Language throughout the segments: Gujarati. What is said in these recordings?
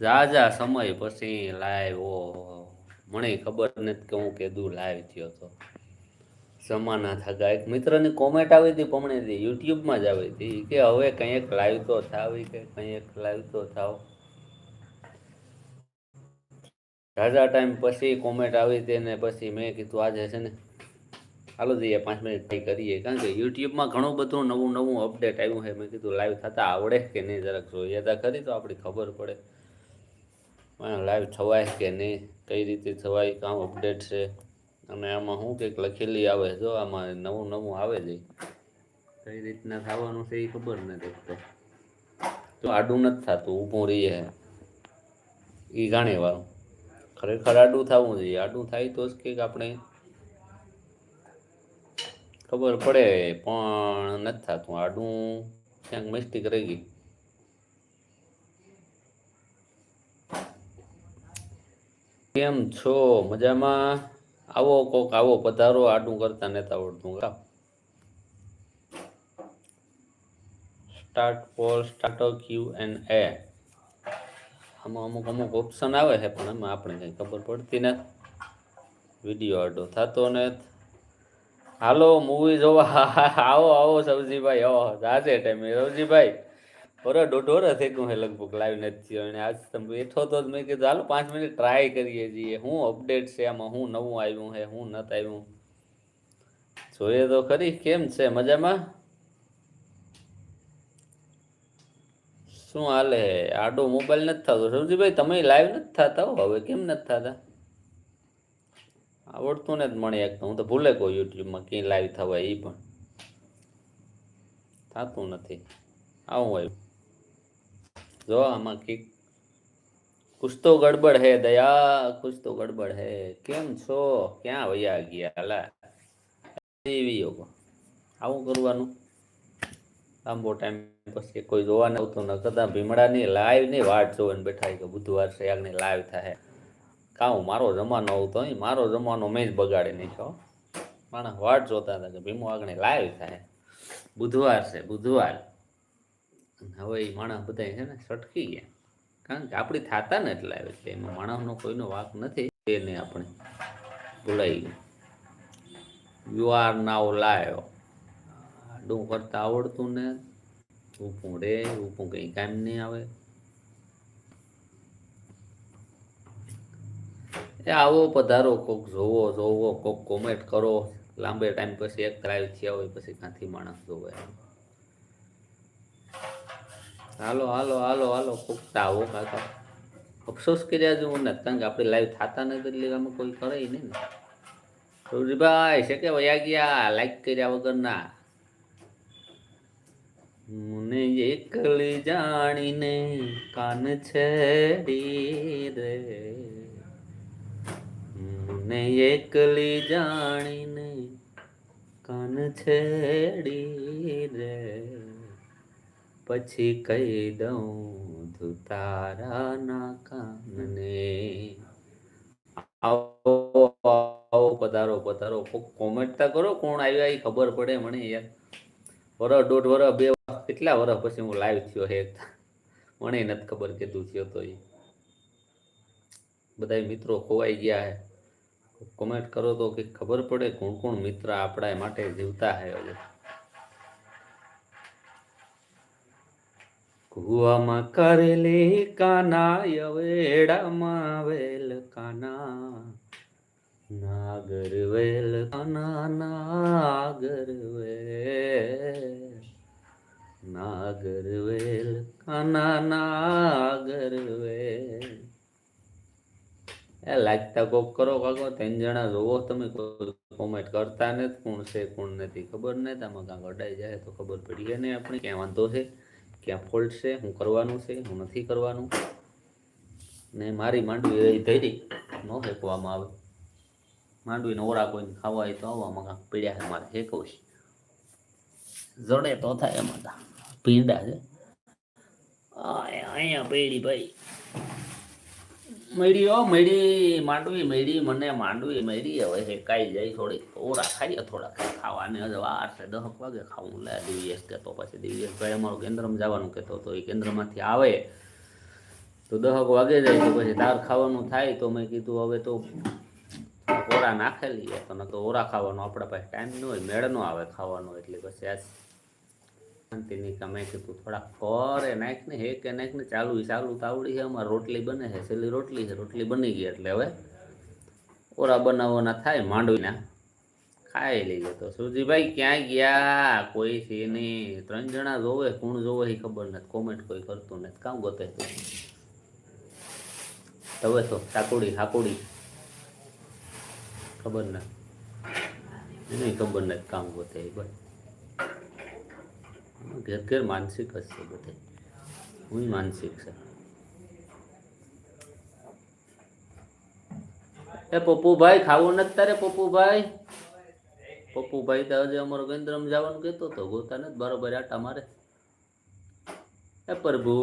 ઝાઝા સમય પછી લાઈવ ઓ મને ખબર નથી કે હું કેદું લાઈવ થયો તો. સમાના થતા એક મિત્રની કોમેન્ટ આવી હતી, પમણે યુટ્યુબમાં જ આવી હતી. કે હવે કંઈક લાઈવ તો થાવ કે કંઈક લાઈવ તો થાવ. ઝાઝા ટાઈમ પછી કોમેન્ટ આવી હતી ને પછી મેં કીધું આજે છે ને હાલો જઈએ, પાંચ મિનિટ થઈ કરીએ. કારણ કે યુટ્યુબમાં ઘણું બધું નવું નવું અપડેટ આવ્યું છે. મેં કીધું લાઈવ થતા આવડે કે નહીં જરાક જોઈએ તો ખરી તો આપણી ખબર પડે. લાઈવ થવાય કે નહીં, કઈ રીતે થવાય, કામ અપડેટ છે, અને આમાં શું કંઈક લખેલી આવે, જો આમાં નવું નવું આવે છે કઈ રીતના થવાનું છે એ ખબર નથી તો. તો આડું નથી થતું, ઊભું રહીએ. એ ગાણે વાળું ખરેખર આડું થવું જોઈએ. આડું થાય તો જ કંઈક આપણે ખબર પડે, પણ નથી થતું. આડું ક્યાંક મિસ્ટેક રહી ગઈ. કેમ છો? મજામાં? આવો કોક આવો પધારો, આડું કરતા નેતા આવડતું start pole start Q and A આમાં અમુક અમુક ઓપ્શન આવે છે, પણ એમાં આપણે કંઈ ખબર પડતી નથી. વીડિયો આડો થતો ને હાલો મૂવી જોવા. આવો આવો સબજીભાઈ આવો. જાજે ટાઈમે સબજીભાઈ વરસ દોઢ વરસ થયું હે, લગભગ લાઈવ નથી થયો. અને આજ તમે બેઠો તો જ મેં કીધું, હાલો, પાંચ મિનિટ ટ્રાય કરીએ છીએ. શું અપડેટ છે આમાં? હું નવું આવ્યું છે શું નથી આવ્યું? જોઈએ તો ખરી, કેમ છે? મજામાં? શું હાલે? આડો મોબાઈલ નથી થતો. સમજીભાઈ તમે લાઈવ નથી થતા હો? હવે કેમ નથી થતા? આવડતું ને જ મળી એક હું તો ભૂલે કહું યુટ્યુબમાં ક્યાંય લાઈવ થવાય એ પણ. થતું નથી. આવું હોય. જો આમાં કંઈક કુછ તો ગડબડ હે દયા, કુછ તો ગડબડ હે. કેમ છો? ક્યાં વયા ગયા? લા એવી આવું કરવાનું? લાંબો ટાઈમ પછી કોઈ જોવા ન આવતું, ન કદા ભીમડાની લાઈવની વાટ જોઈને બેઠા કે બુધવાર છે આગની લાઈવ થાય. કાં મારો જમાનો આવતો મારો જમાનો મેં જ બગાડી નાખ્યો. માણસ વાટ જોતા હતા કે ભીમો આગળ લાઈવ થાય. બુધવાર છે, બુધવાર. હવે એ માણસ બધા છે ને સટકી ગયા. કારણ કે આપણી થાતા ને એટલા એટલે એમાં માણસનો કોઈનો વાક નથી. એને આપણે ભૂલાઈ ગયું. યુ આર નાવ લાયો. આડું કરતા આવડતું ને ઊભું રે ઊભું કંઈ કામ નહીં આવે. એ આવો પધારો કોક જોવો જોવો, કોક કોમેન્ટ કરો. લાંબે ટાઈમ પછી એક ડ્રાઈવ થયા હોય, પછી ક્યાંથી માણસ જોવે? હાલો હાલો હાલો હાલો. કોક તો આવો કાકા અફસોસ કર્યા જેવું ને કારણ કે આપણે લાઈવ થતા નથી એટલે અમે કોઈ કરે નહીં ને. સૌજીભાઈ છે કે વયા ગયા? લાઈક કર્યા વગરના. મને એકલી જાણીને કાન છેડી રે મને એકલી જાણીને કાન છેડી રે પછી કહી દઉં તું તારા ના કાનને. આવો આવો, પધારો પધારો. કોક કોમેન્ટ તો કરો, કોણ આવ્યા એ ખબર પડે મને યાર. વરસ દોઢ વરસ બે કેટલા વરસ પછી હું લાઈવ થયો હે? મને નથી ખબર કીધું થયો તો એ બધા મિત્રો ખોવાઈ ગયા હે. કોમેન્ટ કરો તો કે ખબર પડે કોણ કોણ મિત્ર આપણા માટે જીવતા હે હવે કુવામાં કરેલી કાના વેડામાં વેલ કાના. નાગર વેલ, કાના, નાગર વેલ. નાગર વેલ, કાના, નાગર વેલ. એ લાગતા કોક કરો કાકો, ત્રણ જણા જોવો, તમે કોમેન્ટ કરતા નથી, કોણ છે, કોણ નથી, ખબર નથી. આમાં કાંક અડાઈ જાય તો ખબર પડી નહીં આપણે ક્યાં વાંધો છે. ક્યાં ફોલ્ટ છે, હું કરવાનું છે, હું નથી કરવાનું. ને મારી માંડવી એ ધરી ન ફેંકવામાં આવે. માંડવીને ઓરા કોઈને ખાવા હોય તો આવવામાં કાંક પીડ્યા છે, મારે ફેંકવું છે. જડે તો થાય એમાં પીડા છે. અહીંયા પીડી ભાઈ. મેળી ઓ મેળી માંડવી મેળી મને માંડવી મેડી હવે હેકાઈ જાય થોડી ઓરા ખાઈએ થોડા ખાવાને હજુ વાર છે દસ વાગે ખાવું. લે દિવ્યેશ કહેતો પછી દિવ્યેશભાઈ અમારું કેન્દ્રમાં જવાનું કહેતો તો એ કેન્દ્રમાંથી આવે. તો દહક વાગે જાય, તો પછી દાળ ખાવાનું થાય. તો મેં કીધું, હવે તો ઓરા નાખેલી તો ન તો ઓરા ખાવાનો, આપણા પાસે ટાઈમ ન હોય, મેળ ન આવે ખાવાનો. એટલે પછી આજ શાંતિની કમાઈ કે તું થોડા ફરે નાખ ને, હે કે નાખ ને, ચાલુ ચાલુ તાવડી છે, અમારે રોટલી બને છે, છેલ્લી રોટલી છે, રોટલી બની ગઈ એટલે હવે ઓરા બનાવવાના થાય માંડવીના. ખાઈ લઈએ તો. સુરજીભાઈ ક્યાં ગયા? કોઈ છે નહીં. ત્રણ જણા જોવે, કોણ જોવે એ ખબર નથી. કોમેન્ટ કોઈ કરતું નથી. કામ ગોતે હવે તો ટાકોડી હાકોડી. ખબર નથી. એને ખબર નથી કામ ગોતે બસ. ઘેર ઘેર માનસિક જ બધે હું માનસિક છે. એ પપ્પુભાઈ, ખાવું નથી તારે પપ્પુભાઈ? પપ્પુભાઈ તો હજી અમારો કેન્દ્રમ જવાનું કહેતો હતો ગોતા નથી બરોબર આટા મારે. એ પ્રભુ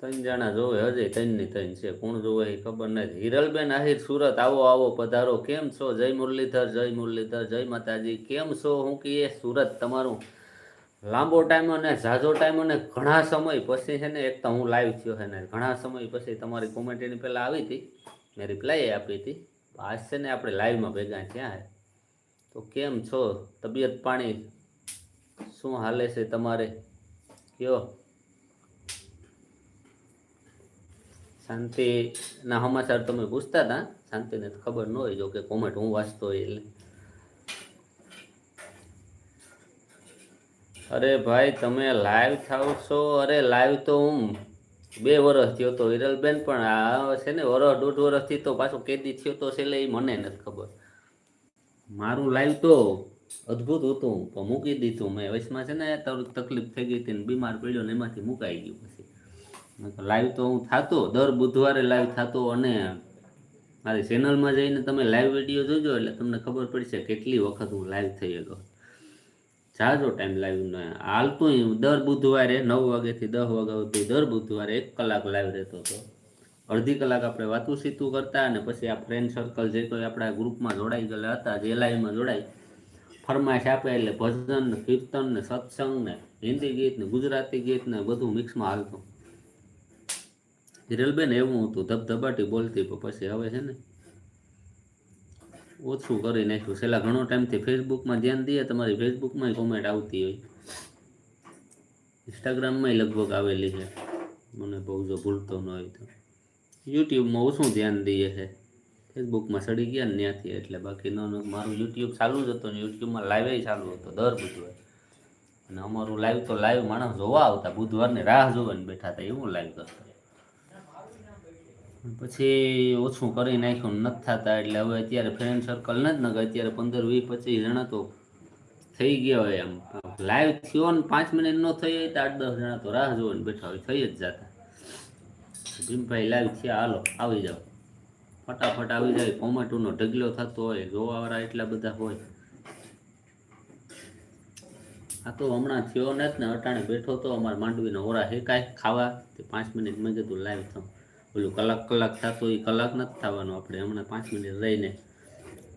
ત્રણ જણા જોવે, હજે ત્રણની ત્રણ છે, કોણ જોવે એ ખબર નથી. હિરલબેન આહિર, સુરત, આવો આવો, પધારો. કેમ છો? જય મુરલીધર જય મુરલીધર, જય માતાજી. કેમ છો? હું કહીએ, સુરત તમારું લાંબો ટાઈમ અને ઝાઝો ટાઈમ અને ઘણા સમય પછી છે ને, એક તો હું લાઈવ થયો છે ને, ઘણા સમય પછી તમારી કોમેન્ટ પહેલાં આવી હતી. મેં રિપ્લાય આપી હતી. આજ છે ને આપણે લાઈવમાં ભેગા છે. તો કેમ છો? તબિયત પાણી શું હાલે છે તમારે? કયો? શાંતિના સમાચાર તમે પૂછતા હતા. શાંતિને ખબર ન હોય જો કે કોમેન્ટ હું વાંચતો હોય એટલે. અરે ભાઈ, તમે લાઈવ થાવ છો? અરે લાઈવ તો હું બે વર્ષ થયો તો હિરલબેન પણ આ છે ને વર્ષ દોઢ વર્ષથી તો પાછો કેદી થયો તો છે એટલે એ મને નથી ખબર. મારું લાઈવ તો અદ્ભુત હતું, પણ મૂકી દીધું મેં. વચમાં છે ને તકલીફ થઈ ગઈ હતી બીમાર પડ્યો ને એમાંથી મુકાઈ ગયું પછી. લાઈવ તો હું થતો, દર બુધવારે લાઈવ થતો અને મારી ચેનલમાં જઈને તમે લાઈવ વીડિયો જોજો એટલે તમને ખબર પડશે કેટલી વખત હું લાઈવ થઈ ગયો જાજો ટાઈમ લાઈવનો હાલતું દર બુધવારે નવ વાગ્યાથી દસ વાગ્યા સુધી દર બુધવારે એક કલાક લાઈવ રહેતો હતો. અડધી કલાક આપણે વાતું સીતું કરતા અને પછી આ ફ્રેન્ડ સર્કલ જે કોઈ આપણા ગ્રુપમાં જોડાઈ ગયેલા હતા, જે લાઈવમાં જોડાઈ ફરમાશ આપે એટલે ભજન ને કીર્તન ને સત્સંગ ને હિન્દી ગીત ને ગુજરાતી ગીત ને બધું મિક્સમાં હાલતું. હિરલબેન એવું હતું, ધબધબાટી બોલતી, પણ પછી હવે છે ને ઓછું કરી નાખ્યું. છેલ્લા ઘણો ટાઈમથી ફેસબુકમાં ધ્યાન દઈએ, તમારી ફેસબુકમાં કોમેન્ટ આવતી હોય. ઇન્સ્ટાગ્રામમાં લગભગ આવેલી છે. મને બહુ જો ભૂલતો ન હોય તો. યુટ્યુબમાં ઓછું ધ્યાન દઈએ છે. ફેસબુકમાં સડી ગયા ને ત્યાંથી, એટલે બાકી ન મારું યુટ્યુબ ચાલુ જ હતું ને યુટ્યુબમાં લાઈવ ચાલુ હતો, દર બુધવાર. અને અમારું લાઈવ તો લાઈવ માણસ જોવા આવતા, બુધવારની રાહ જોવાની બેઠા હતા, એવું લાઈવ કરતા પછી ઓછું કરી નાખ્યું. નથી થતા એટલે હવે અત્યારે ફ્રેન્ડ સર્કલ નથી ને, અત્યારે પંદર વીસ પચીસ જણા તો થઈ ગયા હોય એમ. લાઈવ થયો ને પાંચ મિનિટ નો થઈ હોય તો આઠ દસ જણા તો રાહ જોઈને બેઠા હોય, થઈ જ જતા. ભીમભાઈ લાઈવ થયા, હાલો, આવી જાઓ. ફટાફટ આવી જાય કોમેટોનો ઢગલો થતો હોય, જોવાવાળા એટલા બધા હોય. આ તો હમણાં થયો નથી ને, અટાણે બેઠો તો અમારે માંડવીનો ઓરા હેકાય ખાવા. તે પાંચ મિનિટ મેં કીધું લાઈવ થયું ઓલું કલાક કલાક થતો એ કલાક નથી થવાનું આપણે. હમણાં પાંચ મિનિટ રહીને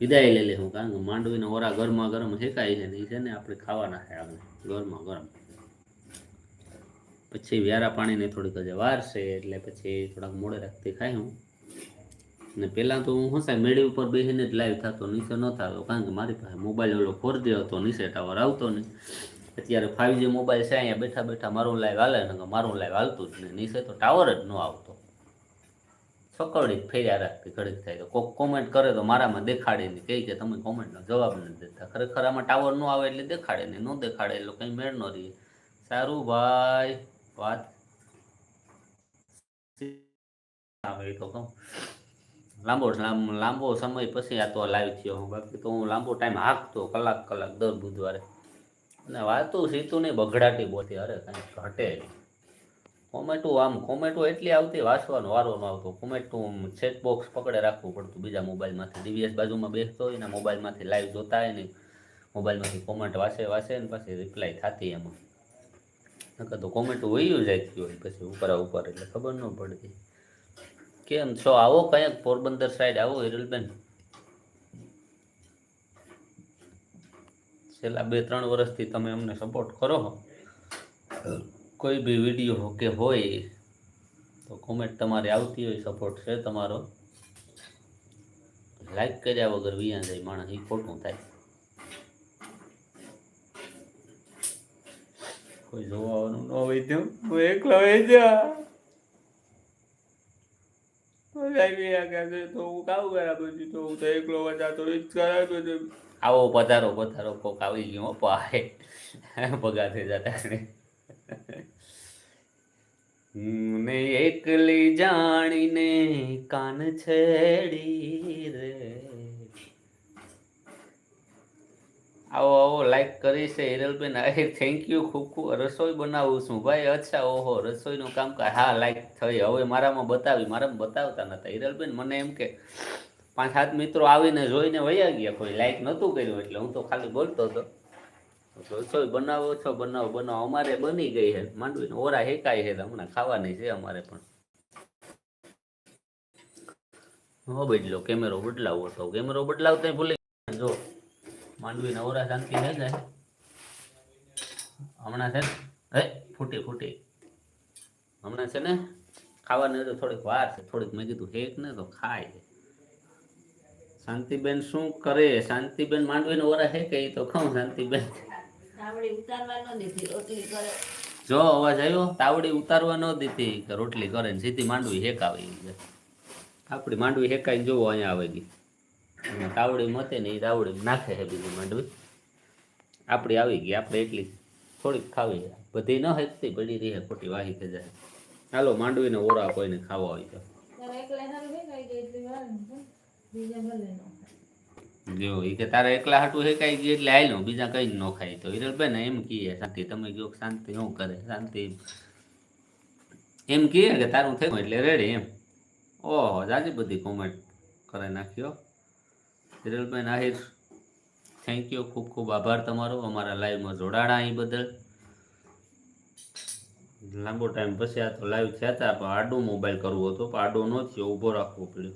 વિદાય લઈ લેવું કારણ કે માંડવીના ઓરા ગરમા ગરમ શેકાય છે ને એ છે ને આપણે ખાવાના છે આપણે ગરમા ગરમ. પછી વ્યારા પાણીને થોડીક હજી વારશે એટલે પછી થોડાક મોડે રાખતી ખાઈ હું. ને પહેલાં તો હું સાહેબ મેળી ઉપર બેસીને જ લાઈવ થતો, નીચે ન થતો, કારણ કે મારી પાસે મોબાઈલ ઓલો ફોર હતો, નીચે ટાવર આવતો નહીં. અત્યારે ફાઇવ જી મોબાઈલ છે, અહીંયા બેઠા બેઠા મારું લાઈવ હાલે ને મારું લાઈવ હાલતું જ નહીં. નીચે તો ટાવર જ ન આવતો સકડી ફેર્યા રાખતી ઘડીક થાય તો. કોક કોમેન્ટ કરે તો મારામાં દેખાડે નહીં. કહે કે તમે કોમેન્ટનો જવાબ નથી દેતા. ખરેખર આમાં ટાવર ન આવે એટલે દેખાડે નહીં. ન દેખાડે એટલે કંઈ મેળ ન રહીએ સારું ભાઈ. વાત તો કહું. લાંબો લાંબો સમય પછી આ તો લાઈવ થયો હું. બાકી તો હું લાંબો ટાઈમ હાંકતો કલાક કલાક દર બુધવારે. અને વાતો સીતું નહીં, બગડાટી બોલતી અરે કાંઈ ઘટે કોમેટું આમ કોમેટું એટલી આવતી વાંચવાનો વારો ન આવતો. કોમેટું સેટ બોક્સ પકડે રાખવું પડતું બીજા મોબાઈલમાંથી ડીવીએસ બાજુમાં બેસતો હોય ને મોબાઈલમાંથી લાઈવ જોતા હોય ને મોબાઈલમાંથી કોમેન્ટ વાંચે વાંચે ને પછી રિપ્લાય થતી એમાં. નકર તો કોમેન્ટું વયું જતી હોય પછી ઉપર ઉપર, એટલે ખબર ન પડતી. કેમ છો? આવો કંઈક પોરબંદર સાઈડ આવો, હિરલબેન. છેલ્લા બે, ત્રણ વર્ષથી તમે અમને સપોર્ટ કરો કોઈ બી વીડિયો કે હોય તો કોમેન્ટ તમારે આવતી હોય સપોર્ટ છે તમારો. લાઈક કર્યા વગર વિયા જાય માણસ એ ખોટું થાય. કોઈ જોવાનું ન હોય તો હું એકલો હોય જા આવો પધારો પધારો કોક આવી ગયો હો પાહે. પગા થઈ જતા ને એકલી જાણીને કાન છેડી રે. આવો આવો લાઈક કરી છે હિરલબેન. અરે થેન્ક યુ ખૂબ ખૂબ. રસોઈ બનાવું છું. ભાઈ, અચ્છા, ઓહો, રસોઈનું કામ હા લાઈક થઈ. હવે મારામાં બતાવી. મારામાં બતાવતા નતા. હિરલબેન, મને એમ કે પાંચ, સાત મિત્રો આવીને જોઈને વયા ગયા. કોઈ લાઈક નહોતું કર્યું એટલે હું તો ખાલી બોલતો હતો. રસોઈ બનાવો છો, બનાવો બનાવો. અમારે બની ગઈ છે, માંડવી ઓરા હેકાય છે, હમણાં ખાવાની છે અમારે પણ. હો બદલો, કેમેરો બદલાવો તો કેમેરો બદલાવતા ભૂલી. જો માંડવી ઓરા શાંતિ છે ને હમણાં છે ને હે ફૂટી ફૂટી. હમણાં છે ને, ખાવાની તો થોડીક વાર છે. થોડીક મેં કીધું હેક ને તો ખાય છે. શાંતિબેન શું કરે? શાંતિબેન માંડવીને ઓરા હે કે તો ખાઉં શાંતિબેન. તાવડી ઉતારવા ન દીધી રોટલી કરે. જો અવાજ આવ્યો? તાવડી ઉતારવા ન દીધી કે રોટલી કરે ને સીધી માંડવી હેકાવી છે. આપણી માંડવી હેકાઈને જોવો અહીંયા આવે ગઈ. તાવડી મતે ને એ તાવડી નાખે છે બીજી માંડવી. આપણી આવી ગઈ આપણે એટલી થોડીક ખાવી બધી ન હેકતી પડી રહી ખોટી વાહી થઈ જાય. હાલો માંડવીને ઓરા કોઈને ખાવા હોય તો. એકલા જો એ કે તારે એકલા હાટું હેકાઈ ગઈ એટલે લો બીજા કઈ ન ખાય. તો હિરલબેન એમ કહીએ શાંતિ, તમે કયો શાંતિ શું કરે? શાંતિ. એમ કહે કે, તારું થયું એટલે રેડી એમ. ઓહો, જાજી બધી કોમેન્ટ કરાવી નાખ્યો હિરલબેન આહિર થેન્ક યુ ખૂબ ખૂબ આભાર તમારો. અમારા લાઈવમાં જોડાણા અહીં બદલ. લાંબો ટાઈમ પછી આ તો લાઈવ થયા હતા પણ આડો મોબાઈલ કરવો હતો, પણ આડો ન થયો, ઊભો રાખવો પડ્યો.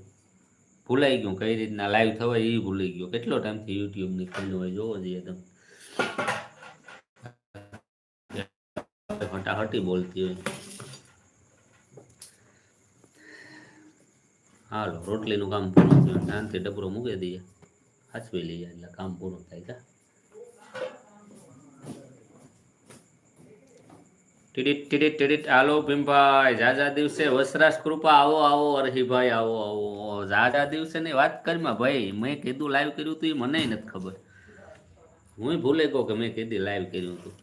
ભૂલાઈ ગયું, કઈ રીતના લાઈવ થવાય એ ભૂલાઈ ગયો. કેટલો ટાઈમથી યુટ્યુબની ખુલ્લું હોય, જોવો જોઈએ તમે. ફટાફટી બોલતી હોય. હાલો, રોટલીનું કામ પૂરું થયું, શાંતિ, ડબરો મૂકી દઈએ હાચવી લઈએ એટલે કામ પૂરું થાય કા? ટીડીટ ટીડીટ ટીડીટ. આલો ભીમભાઈ જાજા દિવસે વસરાશ કૃપા. આવો આવો અરહીભાઈ આવો આવો જાજા દિવસે ની વાત કરીમાં ભાઈ. મેં કીધું લાઈવ કર્યું હતું, એ મને નથી ખબર. હું ભૂલે કહો કે મેં કીધી લાઈવ કર્યું હતું.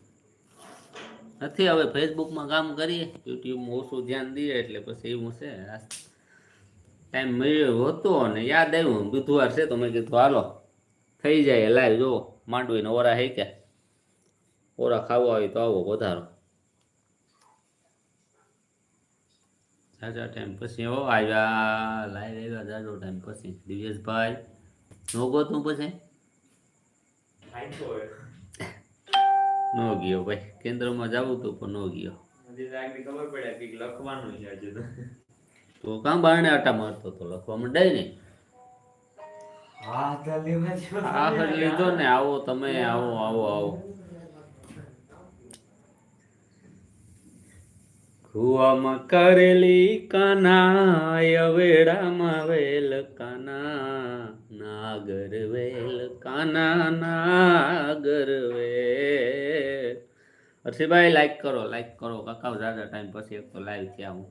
નથી, હવે ફેસબુકમાં કામ કરીએ. યુટ્યુબમાં ઓછું ધ્યાન દઈએ એટલે પછી એવું છે ટાઈમ મળ્યો હતો અને યાદ આવ્યું, બુધવાર છે તો મેં કીધું, હાલો, થઈ જાય લાઈવ જો માંડવીને ઓરા હે કે ઓરા ખાવા હોય તો આવો વધારો. જાજા ટાઈમ પછી હો આવ્યા લાઈવ આવ્યા જાજો ટાઈમ પછી. દિવ્યેશભાઈ નો ગોતું પછી? નો ગયો ભાઈ. કેન્દ્રમાં જવું તું પણ નો ગયો. ખબર પડે કે લખવાનું છે તો. કામ બારણે આટા મારતો તો લખવા માંડાય ને? હા લીધો ને. આવો તમે આવો આવો આવો. કુવામાં કરેલી કાના વેડામાં વેલ કાના, નાગર વેલ કાના, નાગર વેલ. હર્ષિભાઈ લાઈક કરો લાઈક કરો. કાકા ઝાઝા ટાઈમ પછી એક તો લાઈવ થયા હું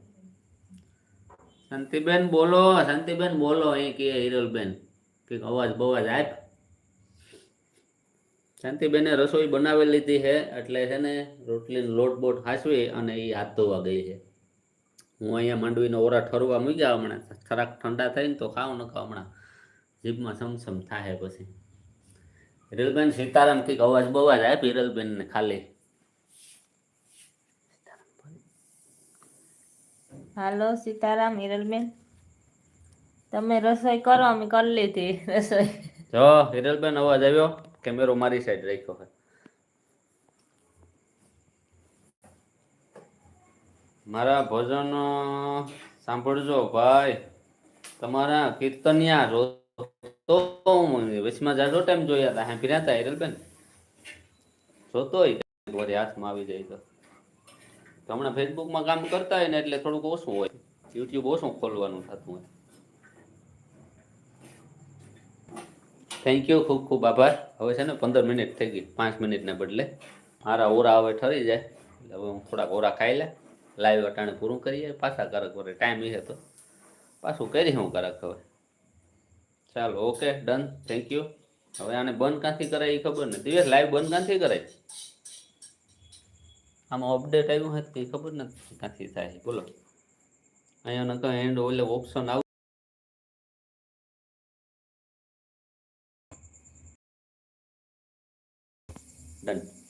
શાંતિબેન બોલો શાંતિબેન બોલો, અહીં કે હિરલબેન. કે અવાજ બવાજ આપ શાંતિબેને રસોઈ બનાવી લીધી છે એટલે છે ને રોટલીનો લોટ બોટ હાંસવી અને એ હાથ ધોવા ગઈ છે. હું અહીંયા માંડવીનો ઓરા ઠરવા મૂક્યા હમણાં. ખરાક ઠંડા થઈને તો ખાવ ન ખાવ હમણાં જીભમાં સમસમ થાય પછી. હિરલબેન સીતારામ કંઈક અવાજ બવાજ આપી હિરલબેનને ખાલી. હાલો સીતારામ હિરલબેન. તમે રસોઈ કરો અમે કરી લીધી રસોઈ. જો હિરલબેન અવાજ આવ્યો? કેમેરો મારી સાઈડ રાખ્યો છે. મારા ભજન સાંભળજો ભાઈ. તમારા કીર્તનિયા રો તો વચમાં જાજો ટાઈમ જોયા હતા. હા ફર્યા હિરલબેન? જોતો હોય વળી હાથમાં આવી જાય તો. હમણાં ફેસબુકમાં કામ કરતા હોય ને એટલે થોડુંક ઓછું હોય. યુટ્યુબ ઓછું ખોલવાનું થતું હોય. થેન્ક યુ ખૂબ ખૂબ આભાર. હવે છે ને પંદર મિનિટ થઈ ગઈ. પાંચ મિનિટને બદલે મારા ઓરા હવે ઠરી જાય. એટલે હવે હું થોડાક ઓરા ખાઈ લે. લાઈવ અટાણે પૂરું કરીએ. પાછા કરક વરે ટાઈમ એ તો પાછું કરી હું કરક હવે. ચાલો ઓકે ડન થેન્ક યુ હવે આને બંધ ક્યાંથી કરાય એ ખબર નથી. દિવસ લાઈવ બંધ ક્યાંથી કરાય? આમાં અપડેટ આવ્યું હોય તો કંઈ ખબર નથી ક્યાંથી થાય. બોલો. અહીંયા નકર એન્ડ ઓલે ઓપ્શન આવ